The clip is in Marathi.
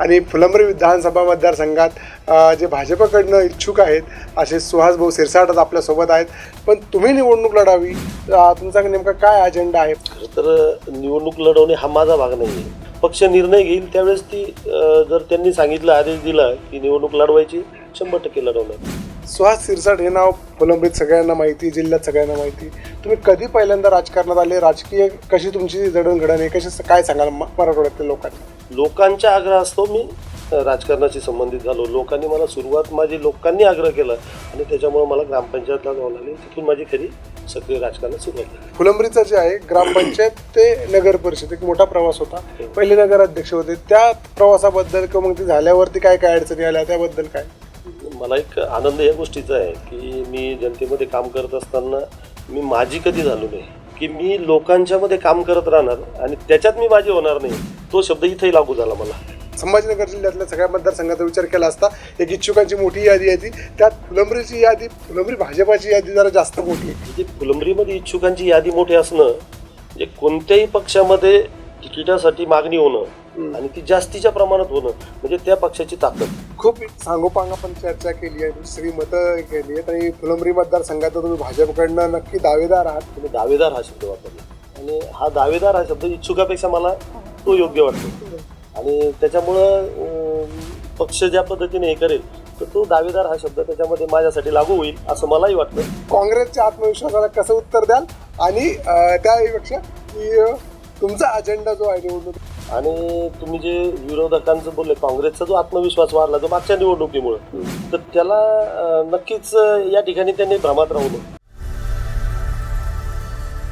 आणि फुलंब्री विधानसभा मतदारसंघात जे भाजपकडनं इच्छुक आहेत असे सुहास भाऊ सिरसाट आपल्यासोबत आहेत. पण तुम्ही निवडणूक लढावी तुमचा नेमका काय अजेंडा आहे? खरं तर निवडणूक लढवणे हा माझा भाग नाही आहे पक्ष निर्णय घेईल त्यावेळेस ती जर त्यांनी सांगितलं आदेश दिला की निवडणूक लढवायची शंभर टक्के लढवणार. सुहास सिरसाट हे नाव फुलंब्रीत सगळ्यांना माहिती जिल्ह्यात सगळ्यांना माहिती. तुम्ही कधी पहिल्यांदा राजकारणात आले? राजकीय कशी तुमची जडणघडण आहे? कशी काय सांगाल मराठवाड्यातल्या लोकांना? लोकांच्या आग्रह असतो मी राजकारणाशी संबंधित झालो. लोकांनी मला सुरुवात माझी लोकांनी आग्रह केला आणि त्याच्यामुळे मला ग्रामपंचायतला जाऊन आले तिथून माझी खरी सक्रिय राजकारणात सुरुवात झाली. फुलंब्रीचं जे आहे ग्रामपंचायत ते नगर परिषद एक मोठा प्रवास होता. पहिले नगराध्यक्ष होते. त्या प्रवासाबद्दल किंवा मग ते झाल्यावरती काय काय अडचणी आल्या? त्याबद्दल काय? मला एक आनंद या गोष्टीचा आहे की मी जनतेमध्ये काम करत असताना मी माझी कधी झालो नाही की मी लोकांच्यामध्ये काम करत राहणार आणि त्याच्यात मी माझी होणार नाही तो शब्द इथेही लागू झाला मला. संभाजीनगर जिल्ह्यातल्या सगळ्या मतदारसंघाचा विचार केला असता एक इच्छुकांची मोठी यादी आहे ती. त्यात फुलंब्रीची यादी फुलंब्री भाजपाची यादी जरा जास्त मोठी आहे. म्हणजे फुलंब्रीमध्ये इच्छुकांची यादी मोठी असणं म्हणजे कोणत्याही पक्षामध्ये तिकिटासाठी मागणी होणं आणि ती जास्तीच्या प्रमाणात होणं म्हणजे त्या पक्षाची ताकद. खूप सांगोपांग आपण चर्चा केली आहे. सगळी मतं केली आहेत. आणि फुलंब्री मतदारसंघात तुम्ही भाजपकडनं नक्की दावेदार आहात. तुम्ही दावेदार हा शब्द वापरला. आणि हा दावेदार हा शब्द इच्छुकापेक्षा मला तो योग्य वाटतो. आणि त्याच्यामुळं पक्ष ज्या पद्धतीने हे करेल तर तो दावेदार हा शब्द त्याच्यामध्ये माझ्यासाठी लागू होईल असं मलाही वाटतं. काँग्रेसच्या आत्मविश्वासाला कसं उत्तर द्याल? आणि त्यापेक्षा की तुमचा अजेंडा जो आहे निवडणूक आणि तुम्ही जे विरोधकांचं बोलले काँग्रेसचा जो आत्मविश्वास वाढला जो मागच्या निवडणुकीमुळे तर त्याला नक्कीच या ठिकाणी त्यांनी भ्रमात राहू नये.